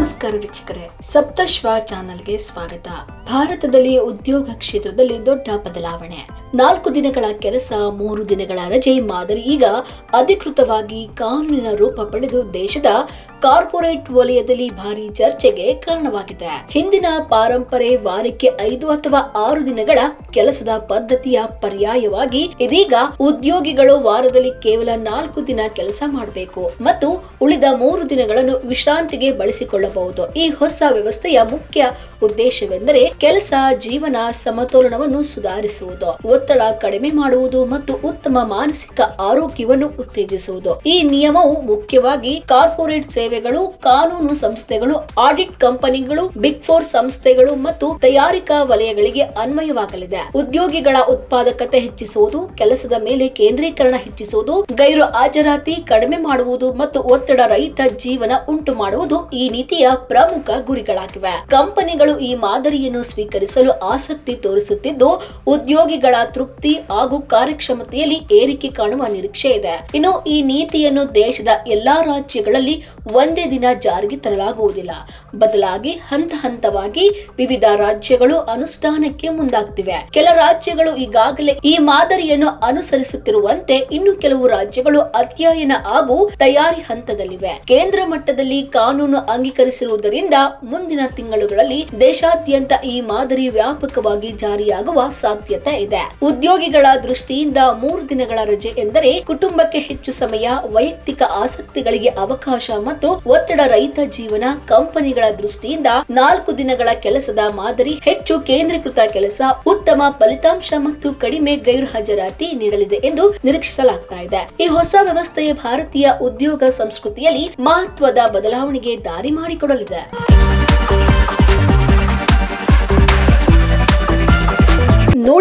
ನಮಸ್ಕಾರ ವೀಕ್ಷಕರೇ ಸಪ್ತಶ್ವ ಚಾನಲ್ಗೆ ಸ್ವಾಗತ. ಭಾರತದಲ್ಲಿ ಉದ್ಯೋಗ ಕ್ಷೇತ್ರದಲ್ಲಿ ದೊಡ್ಡ ಬದಲಾವಣೆ. ನಾಲ್ಕು ದಿನಗಳ ಕೆಲಸ, ಮೂರು ದಿನಗಳ ರಜೆ, ಮಾದರಿ ಈಗ ಅಧಿಕೃತವಾಗಿ ಕಾನೂನಿನ ರೂಪ ಪಡೆದು ದೇಶದ ಕಾರ್ಪೊರೇಟ್ ವಲಯದಲ್ಲಿ ಭಾರಿ ಚರ್ಚೆಗೆ ಕಾರಣವಾಗಿದೆ. ಹಿಂದಿನ ಪಾರಂಪರೆ ವಾರಕ್ಕೆ ಐದು ಅಥವಾ ಆರು ದಿನಗಳ ಕೆಲಸದ ಪದ್ಧತಿಯ ಪರ್ಯಾಯವಾಗಿ ಇದೀಗ ಉದ್ಯೋಗಿಗಳು ವಾರದಲ್ಲಿ ಕೇವಲ ನಾಲ್ಕು ದಿನ ಕೆಲಸ ಮಾಡಬೇಕು ಮತ್ತು ಉಳಿದ ಮೂರು ದಿನಗಳನ್ನು ವಿಶ್ರಾಂತಿಗೆ ಬಳಸಿಕೊಳ್ಳಬಹುದು. ಈ ಹೊಸ ವ್ಯವಸ್ಥೆಯ ಮುಖ್ಯ ಉದ್ದೇಶವೆಂದರೆ ಕೆಲಸ, ಜೀವನ, ಸಮತೋಲನವನ್ನು ಸುಧಾರಿಸುವುದು, ಒತ್ತಡ ಕಡಿಮೆ ಮಾಡುವುದು ಮತ್ತು ಉತ್ತಮ ಮಾನಸಿಕ ಆರೋಗ್ಯವನ್ನು ಉತ್ತೇಜಿಸುವುದು. ಈ ನಿಯಮವು ಮುಖ್ಯವಾಗಿ ಕಾರ್ಪೊರೇಟ್ ಸೇವೆಗಳು, ಕಾನೂನು ಸಂಸ್ಥೆಗಳು, ಆಡಿಟ್ ಕಂಪನಿಗಳು, ಬಿಗ್ ಫೋರ್ ಸಂಸ್ಥೆಗಳು ಮತ್ತು ತಯಾರಿಕಾ ವಲಯಗಳಿಗೆ ಅನ್ವಯವಾಗಲಿದೆ. ಉದ್ಯೋಗಿಗಳ ಉತ್ಪಾದಕತೆ ಹೆಚ್ಚಿಸುವುದು, ಕೆಲಸದ ಮೇಲೆ ಕೇಂದ್ರೀಕರಣ ಹೆಚ್ಚಿಸುವುದು, ಗೈರು ಹಾಜರಾತಿ ಕಡಿಮೆ ಮಾಡುವುದು ಮತ್ತು ಒತ್ತಡ ರಹಿತ ಜೀವನ ಉಂಟು ಮಾಡುವುದು ಈ ನೀತಿಯ ಪ್ರಮುಖ ಗುರಿಗಳಾಗಿವೆ. ಕಂಪನಿಗಳು ಈ ಮಾದರಿಯನ್ನು ಸ್ವೀಕರಿಸಲು ಆಸಕ್ತಿ ತೋರಿಸುತ್ತಿದ್ದು, ಉದ್ಯೋಗಿಗಳ ತೃಪ್ತಿ ಹಾಗೂ ಕಾರ್ಯಕ್ಷಮತೆಯಲ್ಲಿ ಏರಿಕೆ ಕಾಣುವ ನಿರೀಕ್ಷೆ ಇದೆ. ಇನ್ನು ಈ ನೀತಿಯನ್ನು ದೇಶದ ಎಲ್ಲಾ ರಾಜ್ಯಗಳಲ್ಲಿ ಒಂದೇ ದಿನ ಜಾರಿಗೆ ತರಲಾಗುವುದಿಲ್ಲ. ಬದಲಾಗಿ ಹಂತ ಹಂತವಾಗಿ ವಿವಿಧ ರಾಜ್ಯಗಳು ಅನುಷ್ಠಾನಕ್ಕೆ ಮುಂದಾಗ್ತಿವೆ. ಕೆಲ ರಾಜ್ಯಗಳು ಈಗಾಗಲೇ ಈ ಮಾದರಿಯನ್ನು ಅನುಸರಿಸುತ್ತಿರುವಂತೆ ಇನ್ನು ಕೆಲವು ರಾಜ್ಯಗಳು ಅಧ್ಯಯನ ಹಾಗೂ ತಯಾರಿ ಹಂತದಲ್ಲಿವೆ. ಕೇಂದ್ರ ಮಟ್ಟದಲ್ಲಿ ಕಾನೂನು ಅಂಗೀಕರಿಸಿರುವುದರಿಂದ ಮುಂದಿನ ತಿಂಗಳುಗಳಲ್ಲಿ ದೇಶಾದ್ಯಂತ ಮಾದರಿ ವ್ಯಾಪಕವಾಗಿ ಜಾರಿಯಾಗುವ ಸಾಧ್ಯತೆ ಇದೆ. ಉದ್ಯೋಗಿಗಳ ದೃಷ್ಟಿಯಿಂದ ಮೂರು ದಿನಗಳ ರಜೆ ಎಂದರೆ ಕುಟುಂಬಕ್ಕೆ ಹೆಚ್ಚು ಸಮಯ, ವೈಯಕ್ತಿಕ ಆಸಕ್ತಿಗಳಿಗೆ ಅವಕಾಶ ಮತ್ತು ಒತ್ತಡ ರಹಿತ ಜೀವನ ಕಂಪನಿಗಳ ದೃಷ್ಟಿಯಿಂದ ನಾಲ್ಕು ದಿನಗಳ ಕೆಲಸದ ಮಾದರಿ ಹೆಚ್ಚು ಕೇಂದ್ರೀಕೃತ ಕೆಲಸ, ಉತ್ತಮ ಫಲಿತಾಂಶ ಮತ್ತು ಕಡಿಮೆ ಗೈರು ಹಾಜರಾತಿ ನೀಡಲಿದೆ ಎಂದು ನಿರೀಕ್ಷಿಸಲಾಗ್ತಾ ಇದೆ. ಈ ಹೊಸ ವ್ಯವಸ್ಥೆಯ ಭಾರತೀಯ ಉದ್ಯೋಗ ಸಂಸ್ಕೃತಿಯಲ್ಲಿ ಮಹತ್ವದ ಬದಲಾವಣೆಗೆ ದಾರಿ ಮಾಡಿಕೊಡಲಿದೆ.